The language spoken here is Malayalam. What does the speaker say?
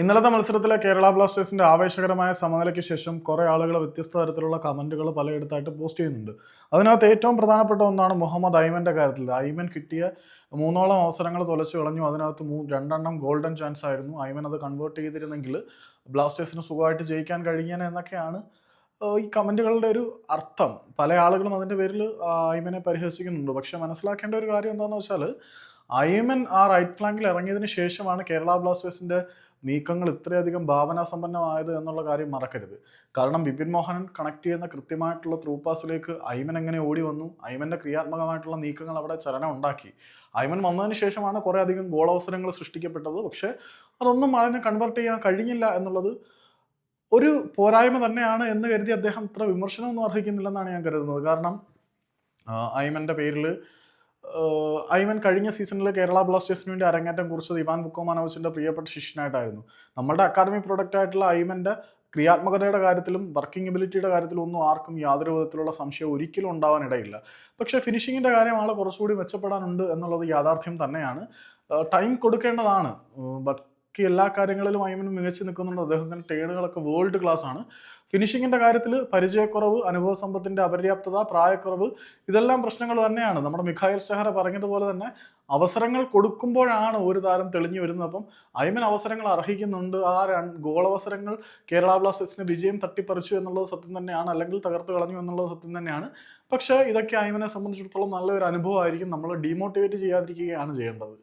ഇന്നലത്തെ മത്സരത്തിലെ കേരള ബ്ലാസ്റ്റേഴ്സിന്റെ ആവേശകരമായ സമനിലയ്ക്ക് ശേഷം കുറെ ആളുകൾ വ്യത്യസ്ത തരത്തിലുള്ള കമന്റുകൾ പലയിടത്തായിട്ട് പോസ്റ്റ് ചെയ്യുന്നുണ്ട്. അതിനകത്ത് ഏറ്റവും പ്രധാനപ്പെട്ട ഒന്നാണ് മുഹമ്മദ് ഐമന്റെ കാര്യത്തിൽ. ഐമൻ കിട്ടിയ മൂന്നോളം അവസരങ്ങൾ തുലച്ചു കളഞ്ഞു. അതിനകത്ത് മൂ രണ്ടെണ്ണം ഗോൾഡൻ ചാൻസ് ആയിരുന്നു. ഐമൻ അത് കൺവേർട്ട് ചെയ്തിരുന്നെങ്കിൽ ബ്ലാസ്റ്റേഴ്സിന് സുഖമായിട്ട് ജയിക്കാൻ കഴിഞ്ഞേനെ എന്നൊക്കെയാണ് ഈ കമന്റുകളുടെ ഒരു അർത്ഥം. പല ആളുകളും അതിന്റെ പേരിൽ ഐമനെ പരിഹസിക്കുന്നുണ്ട്. പക്ഷെ മനസ്സിലാക്കേണ്ട ഒരു കാര്യം എന്താണെന്ന് വെച്ചാൽ ഐമൻ ആ റൈറ്റ് ഫ്ലാങ്കിൽ ഇറങ്ങിയതിന് ശേഷമാണ് കേരള ബ്ലാസ്റ്റേഴ്സിന്റെ നീക്കങ്ങൾ ഇത്രയധികം ഭാവനാസമ്പന്നമായത് എന്നുള്ള കാര്യം മറക്കരുത്. കാരണം ബിപിൻ മോഹനൻ കണക്ട് ചെയ്യുന്ന കൃത്യമായിട്ടുള്ള ത്രൂ പാസിലേക്ക് ഐമൻ എങ്ങനെ ഓടി വന്നു ഐമന്റെ ക്രിയാത്മകമായിട്ടുള്ള നീക്കങ്ങൾ അവിടെ ചലനം ഉണ്ടാക്കി. ഐമൻ വന്നതിന് ശേഷമാണ് കുറേ അധികം ഗോളവസരങ്ങൾ സൃഷ്ടിക്കപ്പെട്ടത്. പക്ഷേ അതൊന്നും അതിനെ കൺവേർട്ട് ചെയ്യാൻ കഴിഞ്ഞില്ല എന്നുള്ളത് ഒരു പോരായ്മ തന്നെയാണ് എന്ന് കരുതി അദ്ദേഹം ഇത്ര വിമർശനമൊന്നും അർഹിക്കുന്നില്ലെന്നാണ് ഞാൻ കരുതുന്നത്. കാരണം ഐമന്റെ പേരിൽ ഐമൻ കഴിഞ്ഞ സീസണിൽ കേരള ബ്ലാസ്റ്റേഴ്സിന് വേണ്ടി അരങ്ങേറ്റം കുറിച്ചത് ഇവാൻ ബുക്കോമാനോവിച്ചിന്റെ പ്രിയപ്പെട്ട ശിഷ്യനായിട്ടായിരുന്നു. നമ്മുടെ അക്കാദമി പ്രൊഡക്റ്റ് ആയിട്ടുള്ള ഐമന്റെ ക്രിയാത്മകതയുടെ കാര്യത്തിലും വർക്കിംഗ് എബിലിറ്റിയുടെ കാര്യത്തിലും ഒന്നും ആർക്കും യാതൊരു വിധത്തിലുള്ള സംശയം ഒരിക്കലും ഉണ്ടാവാനിടയില്ല. പക്ഷേ ഫിനിഷിങ്ങിന്റെ കാര്യം ആൾ കുറച്ചുകൂടി മെച്ചപ്പെടാനുണ്ട് എന്നുള്ളത് യാഥാർത്ഥ്യം തന്നെയാണ്. ടൈം കൊടുക്കേണ്ടതാണ്. ഉം, ബാക്കി എല്ലാ കാര്യങ്ങളിലും ഐമൻ മികച്ചു നിൽക്കുന്നുണ്ട്. അദ്ദേഹത്തിന്റെ ടേണുകളൊക്കെ വേൾഡ് ക്ലാസ് ആണ്. ഫിനിഷിങ്ങിന്റെ കാര്യത്തിൽ പരിചയക്കുറവ് അനുഭവ സമ്പത്തിന്റെ അപര്യാപ്തത പ്രായക്കുറവ് ഇതെല്ലാം പ്രശ്നങ്ങൾ തന്നെയാണ്. നമ്മുടെ മിഖായൽ ഷഹറ പറഞ്ഞതുപോലെ തന്നെ അവസരങ്ങൾ കൊടുക്കുമ്പോഴാണ് ഒരു താരം തെളിഞ്ഞു വരുന്നത്. അപ്പം ഐമൻ അവസരങ്ങൾ അർഹിക്കുന്നുണ്ട്. ആ രൺ ഗോൾ അവസരങ്ങൾ കേരള ബ്ലാസ്റ്റേഴ്സിന് വിജയം തട്ടിപ്പറിച്ചു എന്നുള്ളത് സത്യം തന്നെയാണ്. അല്ലെങ്കിൽ തകർത്ത് കളഞ്ഞു എന്നുള്ളത് സത്യം തന്നെയാണ്. പക്ഷേ ഇതൊക്കെ ഐമനെ സംബന്ധിച്ചിടത്തോളം നല്ലൊരു അനുഭവമായിരിക്കും. നമ്മൾ ഡീമോട്ടിവേറ്റ് ചെയ്യാതിരിക്കുകയാണ് ചെയ്യേണ്ടത്.